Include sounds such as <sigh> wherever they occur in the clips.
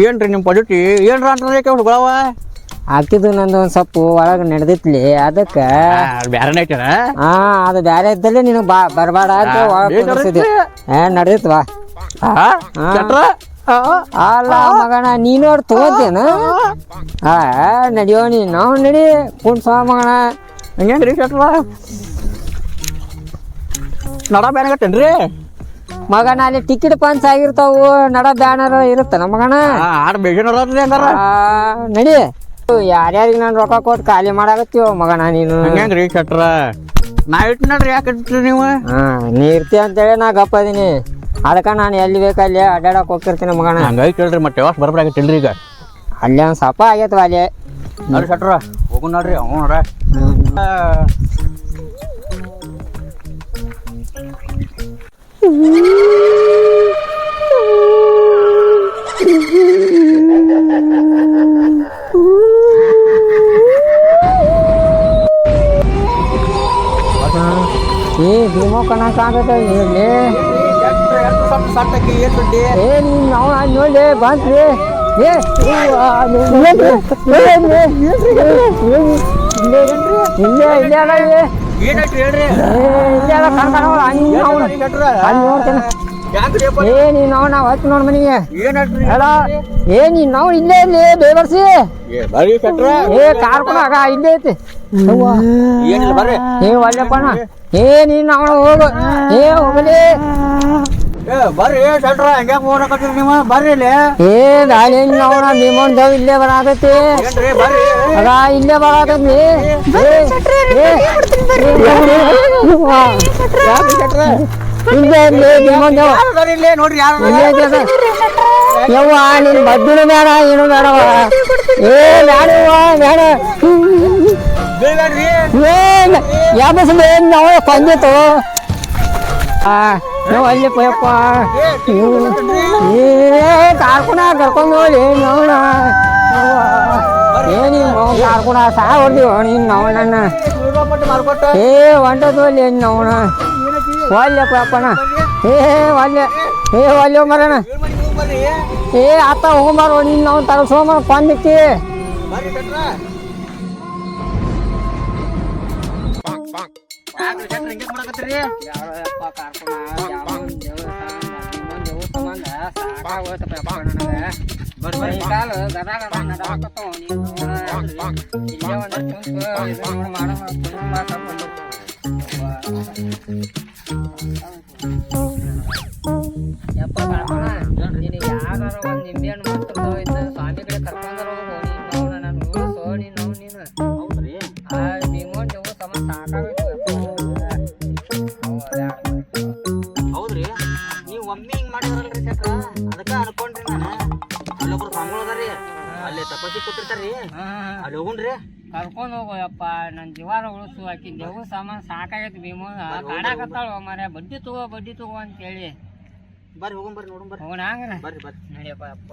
ಏನ್ರಿ ನಿಮ್ಮ ಪಜಿಟಿ ಏನ್ರ ಅಂತಂದ್ರೆ ಹುಡುಗಳವ ಹಾಕಿದ್ದು ನಂದು ಒಂದು ಸ್ವಲ್ಪ ಒಳಗೆ ನಡೆದಿತ್ಲಿ ಅದಕ್ಕ ಬ್ಯಾರನೇ ಐತನ ಹಾ ಅದು ಬ್ಯಾರೆ ಇದ್ದಲ್ಲಿ ನೀನು ಬಾ ಬರಬೇಡ ಅಂತ ಒಳಗೆ ಬೇಗ ಕುಂದ್ರಿಸಿದೆ ನಡೆದಿತ್ತು. ಏ ನಡೆದಿತ್ತು ಬಾ ಚಟ್ರ ಅಲ್ಲ ಮಗಣ ನೀನು ಅವ್ರು ತಗೋತೇನ ಹಾ ನಡಿಯೋ ನೀ ನಾವು ನಡಿ ಕುಂಟ್ ಮಗಣ ಹಂಗೇನ್ರಿ ಚಟ್ರ ನಡ ಬ್ಯಾನಗತ್ತೇನ್ರಿ ಮಗನ ಅಲ್ಲಿ ಟಿಕೆಟ್ ಪಂಚ್ ಆಗಿರ್ತಾವು ನಡ ಬ್ಯಾನರ್ ಇರುತ್ತೆ ಆ, ನಡಿ. ಯಾರ್ಯಾರಿಗೆ ನಾನು ರೊಕ್ಕ ಕೊಟ್ಟು ಖಾಲಿ ಮಾಡಾಕತ್ತೀವ ಮಗನ ನೀನು. ಹಂಗ್ರಿ ಕಟ್ರ ನಾ ಇಟ್ಟು ನೋಡ್ರಿ ಯಾಕೆ ನೀವು? ನೀ ಇರ್ತಿ ಅಂತೇಳಿ ನಾ ಗಪ್ಪ ಅದೀನಿ. ಅದಕ್ಕೆ ನಾನು ಎಲ್ಲಿ ಬೇಕಲ್ಲಿ ಅಡ್ಡಾಡಕ್ ಹೋಗ್ತಿರ್ತೀನಿ ಮಗನ. ಹಂಗಾಗಿ ಕೇಳ್ರಿ ಮತ್ತೆ ಯಾವಾಗ ಬರ್ಬೇಕಾಗತ್ತಿಲ್ರಿ ಈಗ. ಅಲ್ಲಿ ಒಂದು ಸಪ ಆಗೈತವ ಅಲ್ಲಿ. ನೋಡ್ರಿ ಕಟ್ರ ಹೋಗು ನೋಡ್ರಿ ಹ್ಞೂ ಏ ಭೀಮೋ ಕಣ ಕಾಣ್ತೈತೆ ಏ ನೀನು ನಾವು ಅಲ್ಲಿ ನೋಡಿ ಬಂತ್ರಿ. ಏ ಇಲ್ಲೇ ಇಲ್ಲೇ ಏ. ಅಲ್ಲಿ ನೀನು ನಾವು ನಾವು ಹಚ್ಚಿ ನೋಡ್ ಮನಿಗೆ. ಏ ನೀನು ನಾವು ಇಲ್ಲೇ ಇಲ್ಲಿ ಬೇವರ್ಸಿ. ಏ ಕಾರ್ಕೊಂಡು ಆಗ ಇಲ್ಲೇ ಐತಿ. ಏ ಏ ನೀನು ಅವನು ಹೋಗು. ಏ ಹೋಗಲಿ. ಏ ಬರ್ರಿ ನೀವು? ಬರ್ರಿ ಇಲ್ಲಿ. ಏ ಅವನ ದೇವ್ ಇಲ್ಲೇ ಬರಾಕತ್ತಿ. ಅದ ಇಲ್ಲೇ ಬರಾಕತ್ತಿ. ಇಲ್ಲೇ ದೇವ್. ನೋಡ್ರಿ ಯಾರು. ಯವ್ವ ನಿನ್ ಬದ್ದಿನೂ ಬೇಡ ಏನು ಬೇಡವ? ಏ ಬೇಡವ್ವ ಬೇಡ. ಏನ್? ಯಾಬಸ್ ಏನ್ ನಾವು ಕೊಂದಿತ್ತು ನಾವು ಅಲ್ಲಿ ಪಯಪ್ಪ. ಏ ಕಾರ್ಕುಣ ಕರ್ಕೊಂಡು ಹೋಗಿ ನೋಡ ಏ ನೀನು ನಾವು ಕಾರ್ಕುಣ ಸಾ ಹೊಡ್ದಿವ ನೀನು ಮಾರ್ಕೊಟ್ಟ ಏ ಹೊಂಟದು ಅಲ್ಲಿ ನೋಣ ಒಲ್ಲೆ ಪಯಪ್ಪಣ ಏ ಒಲ್ಲೆ ಏ ಒಲ್ಲೆ ಮರಣ. ಏ ಅತ್ತ ಹೋಗ್ಬಾರ ನೀನು ನಾವು ತಗಸೋಮ ಕೊಂದಿಕ್ಕಿ. ಬರ್ರಿ ಚಟ್ರ ಯಾಕ್ರಿ ಚಟ್ರ ಹಿಂಗೆ ಮಾಡಕತ್ತೀರಿ ಸ್ವಾಮಿ ಕಡೆ ಕರ್ಕೊಂಡ್ರ ಹೋಗು ನೀನು ನಾನು ಉಳಿಸೋ ನೀನು ನೀನು ಹೌದ್ರಿ ಆ ಭೀಮನ್ ಜವ ಸಮ ಸಾಕಾಗೋಯ್ತು ಹೌದ್ರಿ ನೀವು ಒಮ್ಮೆ ಹಿಂಗ್ ಮಾಡಿದ್ರಲ್ರಿ ಚಕ್ರ ಅದಕ್ಕ ಅನ್ಕೊಂಡ್ರಿ ನಾನು. ಅಲ್ಲೊಬ್ರು ಸ್ವಾಮಿಗಳು ಅದಾರಿ ಅಲ್ಲಿ ತಪಸ್ಸಿ ಕೂತಿರ್ತಾರ್ರಿ ಅಲ್ಲಿ ಹೋಗುಣ್ರಿ. ಕರ್ಕೊಂಡು ಹೋಗೋಯಪ್ಪ. ನನ್ನ ಜೀವಾನ ಉಳಿಸು. ಆಕಿ ದೇವು ಸಾಮಾನು ಸಾಕಾಗೈತಿ ಭೀಮ. ಕಾಡಾಕತ್ತಾಳ ಮರ ಬಡ್ಡಿ ತಗೋ ಬಡ್ಡಿ ತಗೋ ಅಂತೇಳಿ. ಬರ್ರಿ ಹೋಗುನ್ ಬರ್ರಿ ನೋಡುನ್ ಬರ್ರಿ. ಹೋಗೋಣ ಹಂಗ ಬರ್ರಿ ಬರ್ರಿ. ನಡಿಯಪ್ಪ ಅಪ್ಪ.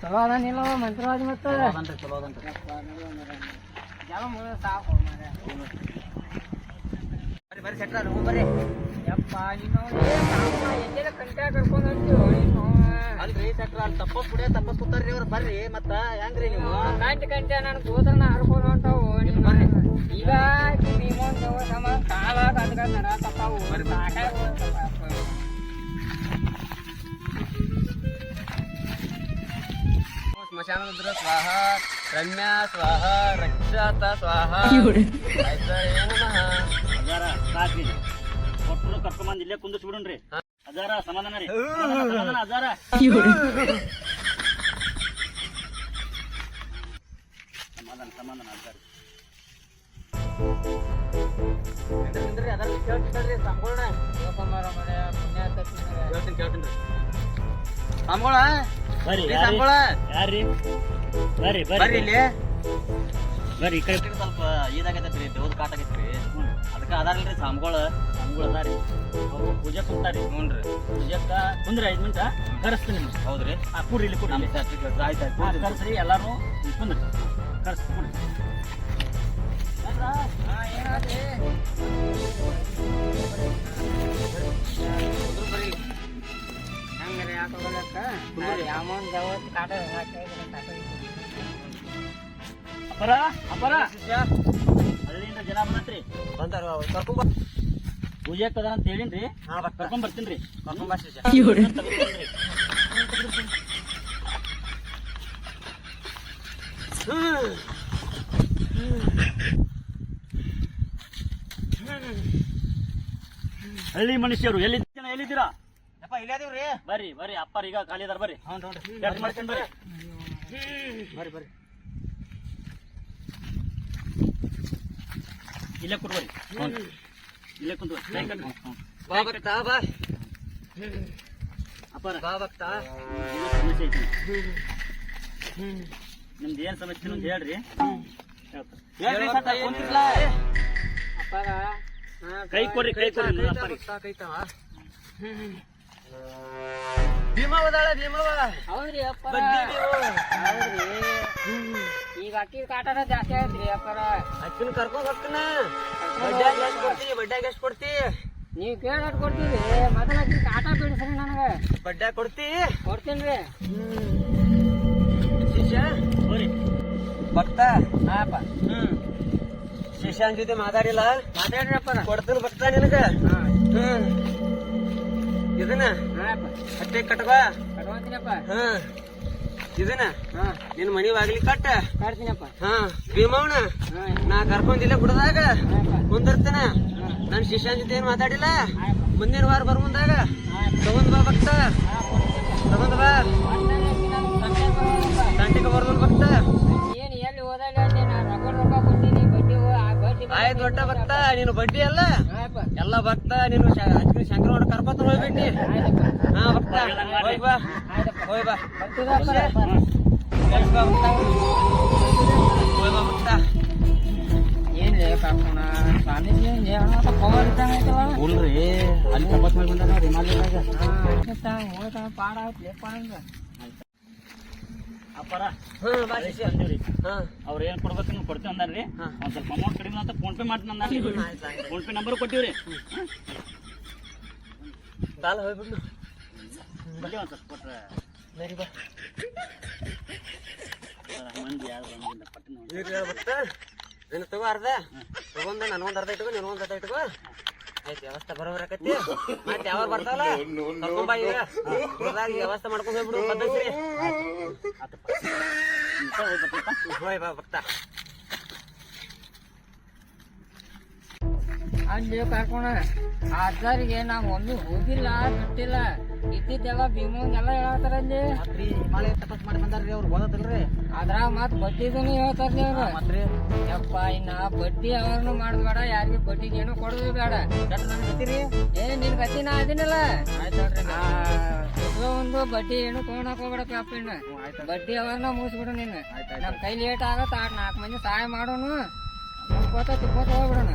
ಚಲೋ ಅದ ನಿಲ್ಲ ಮಂತ್ರವಾದ ಮತ್ತೆ? ಚಲೋ ಮುಗಿದ ಸಾಕು ಬರ್ರಿ ಬರ್ರಿ. ಹೋಗುನ್ ಬರ್ರಿ ಯಪ್ಪ ನೀನು ಎಲ್ಲೆಲ್ಲ ಕಂಟ್ಯಾಗ ಕರ್ಕೊಂಡು ಹೋಗ್ತೀವಿ ನೀನು ಅಲ್ರಿ ಚಕ್ರ ಅಲ್ಲಿ ತಪಸ್ ಕುಡಿಯ ತಪಸ್ ಕೂತಾರ್ರಿ ಅವ್ರು ಬರ್ರಿ ಮತ್ತ ಹೆಂಗ್ರಿ ನೀವು? ಗಂಟೆ ಗಂಟೆ ನಾನು ಹರ್ಕೊಂಡು ಹೊಂಟಾವು ನೀನು ಬರ್ರಿ. ಈಗ ಕಾಲ ಅದಕ್ಕ ಅಪ್ಪ. ಸ್ಮಶಾನದ ಸ್ವಾಹ ರಮ್ಯಾ ಸ್ವಾಹ ರಕ್ಷಾತ ಸ್ವಾಹ. ಕೊಟ್ಟರು ಕರ್ಕೊಂಬಂದ್ ಇಲ್ಲೇ ಕುಂದಿಸ್ ಬಿಡುನ್ರಿ. ಅದಾರ ಸಮಾಧಾನ ರೀ. ಸಮಾಧಾನ, ಸಮಾಧಾನ ಅದಾರ ಸಮಾಧಾನ ಸಮಾಧಾನ ಅದಾರ ನಿಂದ್ರಿ ಕೇಳ್ತೀನಿ ಕೇಳ್ತಿದ್ದಾರ್ರಿ ಸ್ವಾಮಿಗಳ್ನ ಬರ್ರಿ ರೀ ಯಾರ್ರಿ? ಬರ್ರಿ ಬರ್ರಿ. ಇಲ್ಲಿ. ಬರ್ರಿ ಈ ಕಡೆ. ಸ್ವಲ್ಪ ಇದಾಗೈತ್ರಿ ದೇವ್ರ ಕಾಟ ಆಗೈತ್ರಿ. ಅದಕ್ಕೆ ಅದಾರಲ್ರಿ ಸ್ವಾಮಿಗಳು ನಮ್ಗಳು ಅದಾರಿ. ಅವ್ರು ಪೂಜೆ ಕುಂತಾರಿ ರೀ ಪೂಜೆಕ್ಕ ಕುಂದ್ರಿ ಐದು ನಿಮಿಷ ಕರೆಸ್ತೀನಿ ನಿಮ್ಗೆ. ಹೌದ್ರಿ? ಆ ಕೂಡ್ರಿ ಇಲ್ಲಿ ಕೂಡ್ರಿ. ಸರ್ಟಿಫಿಕೇಟ್ ಆಯ್ತು ಆಯ್ತು ಕರ್ಸ್ರಿ ಎಲ್ಲಾರು ಕುಂದ್ರಿ. ಕರ್ಸ್ ಕೂಡ್ರಿ ಹಾ, ಏನಾತ್ರಿ? ಅಪ್ಪರ ಅಪ್ಪರ ಹಳ್ಳಿಯಿಂದ ಜನ ಬಂದ್ರಿ ಬಂದಾರ ಕರ್ಕೊಂಬ ಪೂಜೆ ಕದ ಅಂತ ಹೇಳಿನ್ರಿ ಕರ್ಕೊಂಡ್ ಬರ್ತೀನಿ ಕರ್ಕೊಂಬ ಶಿಷ್ಯ ಹಳ್ಳಿ ಮನುಷ್ಯರು ಎಲ್ಲಿ ಜನ ಎಲ್ಲಿದ್ದೀರಾ ಯಪ್ಪ ಇಲ್ಲೇ ಅದೀವ್ರಿ? ಬರ್ರಿ ಬರ್ರಿ ಅಪ್ಪರ್ ಈಗ ಖಾಲಿ ಅದಾರ ಬರ್ರಿ. ಹ್ಞೂ ನೋಡ್ರಿ. ಬರ್ರಿ? ಬರ್ರಿ ಬರ್ರಿ. ಇಲ್ಲೇ ಕುಡ್ಬರಿ ಇಲ್ಲೇ ಕುಂತು ಕೈ. ಬಾ ಭಕ್ತ ಬಾ. ಅಪ್ಪರ ಬಾ ಭಕ್ತ ಏನೋ ಸಮಸ್ಯೆ ಐತಿ ನಿಮ್ದು ಏನ್ ಸಮಸ್ಯೆ ಅಂತ ಹೇಳ್ರಿ. ಹೇಳ್ತಾರೆ. ಹೇಳ್ರಿ ಸತ್ತ ಕುಂತಿರ್ಲ ಅಪ್ಪಾಗ ಕೈ ಕೊಡ್ರಿ ಕೈ ಕೊಡ್ರಿ ನನ್ನ ಅಪ್ಪರಿಗೆ. ಭೀಮ ಹೋದಾಳ ಭೀಮವ ಹೌದ್ರಿ ಅಪ್ಪಾರ. ಹೌದ್ರಿ. ಈಗ ಅಕ್ಕಿ ಕಾಟನ ಜಾಸ್ತಿ ಆಯ್ತ್ರಿ ಅಪ್ಪಾರ. ಅಕ್ಕಿನ ಕರ್ಕೊಂಡ್ ಹೋಗ್ತಾನ. ಬಡ್ಡ್ಯಾಗ ಎಷ್ಟು ಕೊಡ್ತಿ? ಬಡ್ಡ್ಯಾಗ ಎಷ್ಟು ಕೊಡ್ತಿ? ನೀವು ಕೇಳಿ ಕೊಡ್ತೀವಿ ಮೊದಲ ಅಕ್ಕಿ ಕಾಟ ಬಿಡಿಸ್ರಿ ನನಗೆ. ಬಡ್ಡ್ಯಾಗ ಕೊಡ್ತಿ? ಕೊಡ್ತೀನಿ ಶಿಷ್ಯ? ಹೋರಿ. ಭಕ್ತ? ಹಾಪ ಹ್ಮ್. ಶಿಷ್ಯನ್ ಜೊತೆ ಮಾತಾಡಿಲ್ಲ? ಮಾತಾಡ್ರಿ ಅಪ್ಪ ಕೊಡ್ತೀನಿ ಭಕ್ತ ನಿನಗ? ಹಾಂ. ಹ್ಮ್. ಇದನ್ನ? ಹಾಪ ಹಟ್ಟೆ ಕಟ್ಕೋ. ಕಟ್ಕೊಂತೀನಪ್ಪ ಹ್ಮ್ ಇದನ್ನ? ಹಾಂ. ನಿನ್ ಮನಿ ಬಾಗಿಲಿ ಕಟ್ಟ. ಕಟ್ತೀನಪ್ಪ. ಹಾ. ಭೀಮವ್ನ? ನಾ ಕರ್ಕೊಂಡಿಲ್ಲ ಬಿಡದಾಗ ಮುಂದಿರ್ತೇನೆ ಕುಂದಿರ್ತಾನ. ಹಾಂ. ನನ್ ಶಿಷ್ಯನ್ ಜೊತೆ ಏನ್ ಮಾತಾಡಿಲ್ಲ? ಮುಂದಿನ ವಾರ ಬರ್ ಮುಂದಾಗ ತಗೊಂಡ್ ಬಾ ಭಕ್ತ. ಹಾಂ ತಗೊಂಡ್ ಬಾ. ದಂಡಿಗೆ ಬರ್ದ ಭಕ್ತ. ಆಯ್ತು ದೊಡ್ಡ ಭಕ್ತ. ನೀನು ಬಡ್ಡಿ ಅಲ್ಲ. ಎಲ್ಲ ಭಕ್ತ ನೀನು ಶಂಕರ ಹೊಡ ಕರ್ಕೊತ ಹೋಗ್ಬಿಟ್ಟಿ ಹಾ ಭಕ್ತ ಹೋಯ್ ಬಾ. ಹೋಯ್ ಬಾ. ಭಕ್ತ. ಏನ್ಲೇ ಕಾಕೋಣ ಸ್ವಾಮೀಜಿ ಏನು ಪವರ್ ಇದ್ದಂಗೆ ಉಲ್ರಿ ಅಲ್ಲಿ ತಪಾಸ್ ಪಾಡ ಆಯ್ತು. ಅಪ್ಪರ? ಅವ್ರ ಏನ್ ಕೊಡ್ಬೇಕು ನೀವು ಕೊಡ್ತೀವಿ ಅಂದ್ರಿ. ಒಂದ್ ಸ್ವಲ್ಪ ಅಮೌಂಟ್ ಕಡಿಮೆ ಅಂತ ಫೋನ್ ಪೇ ಮಾಡ್ತೀನಿ ಆಯ್ತು ಫೋನ್ ಪೇ ನಂಬರ್ ಕೊಟ್ಟಿವ್ರಿ. ಕಾಲ ಹೋಗ್ಬಿಡ್ನು ಬಲ್ಲಿ ಒಂದ್ ಸ್ವಲ್ಪ ಕೊಟ್ರೆ. ಬಾ. ಮಂದಿ ಯಾರು ಬಂದಿಲ್ಲ ಪಟ್ಟಣ ನೀನು ತಗೋ ಅರ್ಧ. ತಗೊಂಡ ನನಗೊಂದು ಅರ್ಧ ಇಟ್ಕೋ ನೀನು ಒಂದು ಅರ್ಧ ಇಟ್ಕೋ. ವ್ಯವಸ್ಥೆ ಬರೋಬರ್ ಆಕತಿ. ಮತ್ತೆ ಯಾವಾಗ ಬರ್ತಾವಲ್ಲ? <laughs> ಕರ್ಕೊಂಡ್ ಬಾ ಈಗ. ವ್ಯವಸ್ಥೆ ಮಾಡ್ಕೊಂಡು ಹೋಗ್ಬಿಡು ಹೋಗ್ಬೇಕಪ್ಪ <laughs> ಹೋಯ್ ಬಾ ಭಕ್ತ. ಅಲ್ಲಿ ಕರ್ಕೋಣ ಆಚಾರಿಗೆ ನಾವು ಒಂದು ಹೋಗಿಲ್ಲ ಬಿಟ್ಟಿಲ್ಲ. ಇದ್ದಿದ್ದೆಲ್ಲ ಭೀಮಂಗೆಲ್ಲ ಹೇಳತ್ತಾರ ಅಲ್ಲಿ ಮತ್ರಿ ಹಿಮಾಲಯ ತಪಸ್ ಮಾಡಿ ಬಂದಾರ್ರಿ ಅವ್ರು ಓದತ್ತಲ್ರಿ? ಅದ್ರಾಗ ಮತ್ ಬಡ್ಡಿದನು ಹೇಳ್ತಾರ್ಲಿ ಅವ್ರು. ಮತ್ರಿ. ಯಪ್ಪ ಇನ್ನ ಬಡ್ಡಿ ಅವ್ರನ್ನ ಮಾಡಬೇಡ ಬೇಡ ಯಾರಿಗೆ ಬಡ್ಡಿಗೆ ಏನು ಕೊಡೋದು ಬೇಡ. ಗತಿರಿ ಏ ನಿನ್ ಗತಿ ನಾ ಅದಿನಲ್ಲ ಒಂದು ಬಡ್ಡಿ ಏನು ಕೋಣ ಅಪ್ಪ ಇನ್ನ. ಬಡ್ಡಿ ಅವ್ರನ್ನ ಮುಗಿಸ್ಬಿಡು ನೀನು. ನಮ್ ಕೈ ಲೇಟ್ ಆಗತ್ತ ನಾಲ್ಕು ಮಂದಿ ಸಹಾಯ ಮಾಡೋನು. ಹೋಗ್ಬಿಡೋಣ